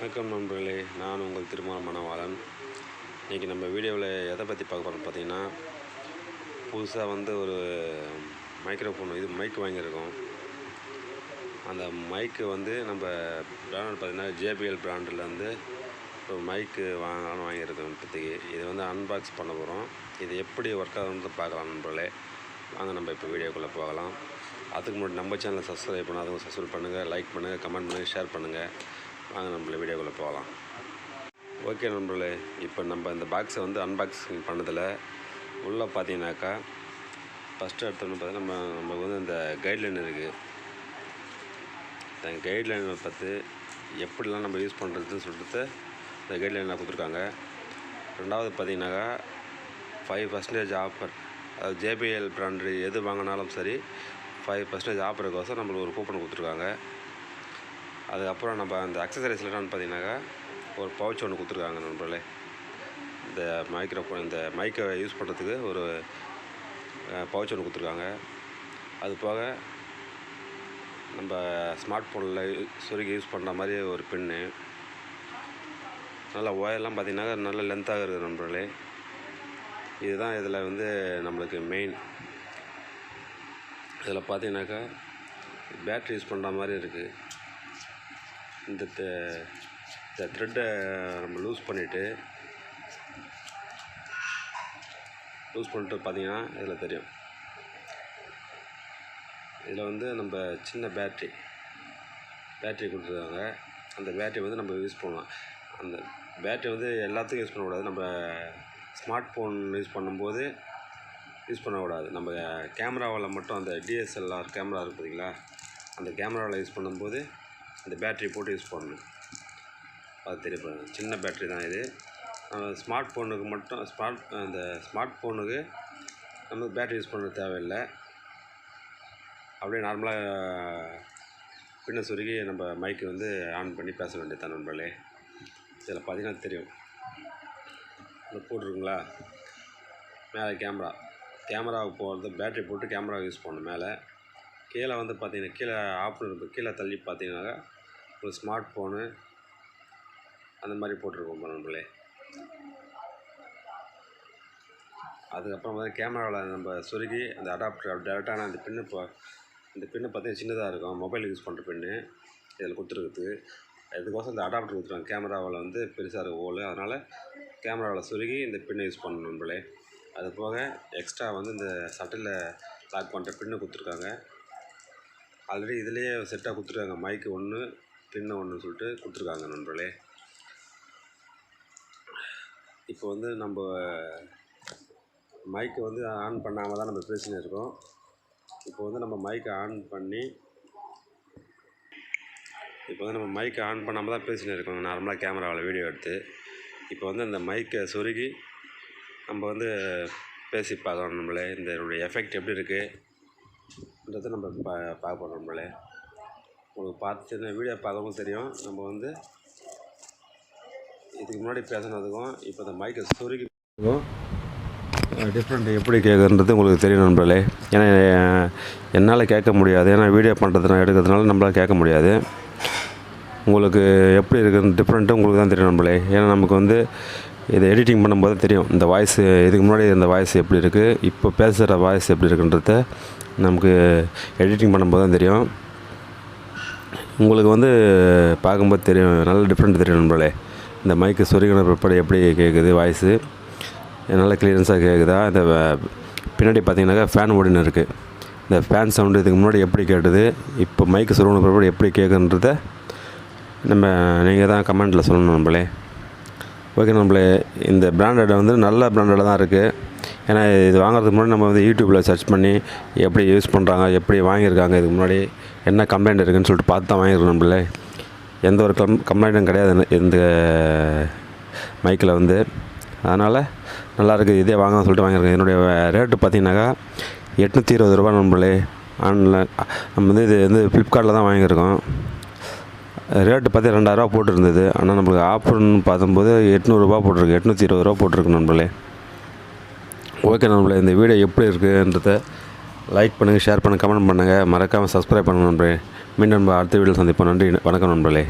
வணக்கம் நண்பர்களே நான் உங்கள் திருமண மணவாளன். இன்றைக்கி நம்ம வீடியோவில் எதை பற்றி பார்க்க போகிறோம் பார்த்தீங்கன்னா புதுசாக வந்து ஒரு மைக்ரோஃபோன் இது மைக் வாங்கியிருக்கோம். அந்த மைக்கு வந்து நம்ம பிராண்ட் பார்த்தீங்கன்னா ஜேபிஎல் பிராண்டில் வந்து ஒரு மைக்கு வாங்கலாம்னு வாங்கியிருக்கோம் இப்போதைக்கு. இது வந்து அன்பாக்ஸ் பண்ண போகிறோம் இது எப்படி ஒர்க் ஆகுதுன்னு பார்க்கலாம் நண்பர்களே. வாங்க நம்ம இப்போ வீடியோக்குள்ளே போகலாம். அதுக்கு முன்னாடி நம்ம சேனலை சப்ஸ்கிரைப் பண்ணாதவங்க சப்ஸ்கிரைப் பண்ணுங்கள் லைக் பண்ணுங்கள் கமெண்ட் பண்ணுங்கள் ஷேர் பண்ணுங்கள் வாங்க நம்மள வீடியோக்குள்ளே போகலாம் ஓகே நண்பர்களே இப்போ நம்ம இந்த பாக்ஸை வந்து அன்பாக்சிங் பண்ணதில் உள்ளே பார்த்தீங்கன்னாக்கா ஃபஸ்ட்டு எடுத்தோன்னு பார்த்தீங்கன்னா நம்ம நமக்கு வந்து இந்த கைட்லைன் இருக்குது இந்த கைட்லைனை பார்த்து எப்படிலாம் நம்ம யூஸ் பண்ணுறதுன்னு சொல்லிட்டு இந்த கைட்லைனில் கொடுத்துருக்காங்க. ரெண்டாவது பார்த்தீங்கன்னாக்கா ஃபைவ் பர்சன்டேஜ் ஆஃபர் அது ஜேபிஎல் பிராண்டு எது வாங்கினாலும் சரி ஃபைவ் பர்சன்டேஜ் ஆஃபருக்கோசம் நம்மளுக்கு ஒரு கூப்பன் கொடுத்துருக்காங்க. அதுக்கப்புறம் நம்ம அந்த அக்சசரிஸில் பார்த்தீங்கன்னாக்கா ஒரு பவுச் ஒன்று கொடுத்துருக்காங்க நண்பர்களே. இந்த மைக்ரோஃபோன் இந்த மைக்கை யூஸ் பண்ணுறதுக்கு ஒரு பவுச் ஒன்று கொடுத்துருக்காங்க. அது போக நம்ம ஸ்மார்ட் ஃபோனில் சுருக்கி யூஸ் பண்ணுற மாதிரி ஒரு பின்னு நல்லா ஒயர்லாம் பார்த்தீங்கன்னாக்கா நல்ல லென்த்தாக இருக்குது நண்பர்களே. இதுதான் இதில் வந்து நம்மளுக்கு மெயின் இதில் பார்த்தீங்கன்னாக்கா பேட்ரி யூஸ் பண்ணுற மாதிரி இருக்குது இந்த த- இந்த த்ரெட்டை நம்ம லூஸ் பண்ணிவிட்டு லூஸ் பண்ணிட்டு பார்த்தீங்கன்னா இதில் தெரியும். இதில் வந்து நம்ம சின்ன பேட்ரி பேட்ரி கொடுத்துருக்காங்க. அந்த பேட்ரி வந்து நம்ம யூஸ் பண்ணலாம். அந்த பேட்ரி வந்து எல்லாத்துக்கும் யூஸ் பண்ணக்கூடாது. நம்ம ஸ்மார்ட் ஃபோன் யூஸ் பண்ணும்போது யூஸ் பண்ணக்கூடாது. நம்ம கேமராவில் மட்டும் அந்த டிஎஸ்எல்ஆர் கேமரா இருக்குது பார்த்தீங்களா அந்த கேமராவில் யூஸ் பண்ணும்போது அந்த பேட்ரி போட்டு யூஸ் பண்ணணும். அது தெரிய சின்ன பேட்ரி தான் இது. ஸ்மார்ட் ஃபோனுக்கு மட்டும் ஸ்மார்ட் அந்த ஸ்மார்ட் ஃபோனுக்கு நம்ம பேட்ரி யூஸ் பண்ண தேவையில்லை. அப்படியே நார்மலாக பின்ன சுருக்கி நம்ம மைக்கு வந்து ஆன் பண்ணி பேச வேண்டியது நண்பர்களே. இதில் பார்த்தீங்கன்னா தெரியும். இது போட்டிருக்குங்களா? மேலே கேமரா கேமராவுக்கு போகிறது பேட்ரி போட்டு கேமரா யூஸ் பண்ணணும் மேலே. கீழே வந்து பார்த்தீங்கன்னா கீழே ஆஃப் இருக்கும் கீழே தள்ளி பார்த்தீங்கன்னாக்கா ஒரு ஸ்மார்ட் ஃபோனு அந்த மாதிரி போட்டிருக்கோம் நண்பர்களே. அதுக்கப்புறம் வந்து கேமராவில் நம்ம சுருகி அந்த அடாப்டர் டேரெக்டான அந்த பின்னு இப்போ இந்த பின்னு பார்த்தீங்கன்னா சின்னதாக இருக்கும். மொபைல் யூஸ் பண்ணுற பின்னு இதில் கொடுத்துருக்குது இதுக்கோசம் இந்த அடாப்டர் கொடுத்துருவாங்க கேமராவில் வந்து பெருசாக இருக்கும் ஓல் அதனால் கேமராவில் சுருகி இந்த பின்னை யூஸ் பண்ணணும் நண்பர்களே. அது போக எக்ஸ்ட்ரா வந்து இந்த சட்டிலில் லாக் பண்ணுற பின்னு கொடுத்துருக்காங்க. ஆல்ரெடி இதுலேயே செட்டாக கொடுத்துருக்காங்க. மைக்கு ஒன்று பின்ன ஒன்று சொல்லிட்டு கொடுத்துருக்காங்க நண்பர்களே. இப்போ வந்து நம்ம மைக்கை வந்து ஆன் பண்ணாமல் தான் நம்ம பேசினே இருக்கோம். இப்போ வந்து நம்ம மைக்கை ஆன் பண்ணி இப்போ வந்து நம்ம மைக்கை ஆன் பண்ணாமல் தான் பேசினே இருக்கோம். நார்மலாக கேமராவில் வீடியோ எடுத்து. இப்போ வந்து அந்த மைக்கை சொருகி நம்ம வந்து பேசி பார்க்கலாம் நம்மளே இந்த எஃபெக்ட் எப்படி இருக்குது இருக்குன்றதை நம்ம பா பார்க்க போகிறோம் நம்மளே. உங்களுக்கு பார்த்து இந்த வீடியோ பார்க்கவும் தெரியும். நம்ம வந்து இதுக்கு முன்னாடி பேசினதுக்கும் இப்போ இந்த மைக்கை சுருக்கி டிஃப்ரெண்ட் எப்படி கேட்குறது உங்களுக்கு தெரியும் நண்பர்களே. ஏன்னா என்னால் கேட்க முடியாது. ஏன்னா வீடியோ பண்ணுறதுனால எடுக்கிறதுனால நம்மளால் கேட்க முடியாது. உங்களுக்கு எப்படி இருக்குன்னு டிஃப்ரெண்ட்டு உங்களுக்கு தான் தெரியும் நண்பர்களே. ஏன்னா நமக்கு வந்து இதை எடிட்டிங் பண்ணும்போது தெரியும். இந்த வாய்ஸ் இதுக்கு முன்னாடி இந்த வாய்ஸ் எப்படி இருக்குது இப்போ பேசுகிற வாய்ஸ் எப்படி இருக்குன்றத நமக்கு எடிட்டிங் பண்ணும்போது தான் தெரியும். உங்களுக்கு வந்து பார்க்கும்போது தெரியும் நல்ல டிஃப்ரெண்ட் தெரியும் நம்மளே இந்த மைக்கு சொருகின பிற்பாடு எப்படி கேட்குது வாய்ஸு நல்ல கிளியரன்ஸாக கேட்குதா இந்த பின்னாடி பார்த்தீங்கன்னாக்கா ஃபேன் ஓடின்னு இருக்குது இந்த ஃபேன் சவுண்டு இதுக்கு முன்னாடி எப்படி கேட்டது? இப்போ மைக்கு சொருகின பிற்பாடு எப்படி கேட்குன்றத நம்ம நீங்கள் தான் கமெண்ட்டில் சொல்லணும் நம்மளே ஓகே நம்மளே இந்த பிராண்டட் வந்து நல்ல பிராண்டடாக தான் இருக்குது ஏன்னா இது வாங்குறதுக்கு முன்னாடி நம்ம வந்து யூடியூப்பில் சர்ச் பண்ணி எப்படி யூஸ் பண்ணுறாங்க எப்படி வாங்கியிருக்காங்க இதுக்கு முன்னாடி என்ன கம்ப்ளைண்ட் இருக்குதுன்னு சொல்லிட்டு பார்த்து தான் வாங்கியிருக்கோம் நம்மளே. எந்த ஒரு கம் கம்ப்ளைண்ட்டும் கிடையாது இந்த- மைக்கில் வந்து. அதனால் நல்லா இருக்குது இதே வாங்கலாம் சொல்லிட்டு வாங்கியிருக்கேன். என்னுடைய ரேட்டு பார்த்தீங்கன்னாக்கா எட்நூற்றி இருபது ரூபா நம்மளே. ஆன்லைன் நம்ம வந்து இது வந்து ஃப்ளிப்கார்ட்டில் தான் வாங்கியிருக்கோம். ரேட்டு பார்த்து ரெண்டாயிரரூவா போட்டிருந்தது. ஆனால் நம்மளுக்கு ஆஃபர்னு பார்த்தும்போது எட்நூறுரூபா போட்டிருக்கு. எட்நூற்றி இருபது ரூபா போட்டிருக்கு நண்பர்களே. ஓகே நண்பர்களே இந்த வீடியோ எப்படி இருக்குன்றத லைக் பண்ணுங்கள் ஷேர் பண்ணுங்கள் கமெண்ட் பண்ணுங்கள் மறக்காமல் சப்ஸ்கிரைப் பண்ணுங்கள் நண்பர்களே. மீண்டும் நம்ம அடுத்த வீடியோ சந்திப்போம். நன்றி வணக்கம் நண்பர்களே.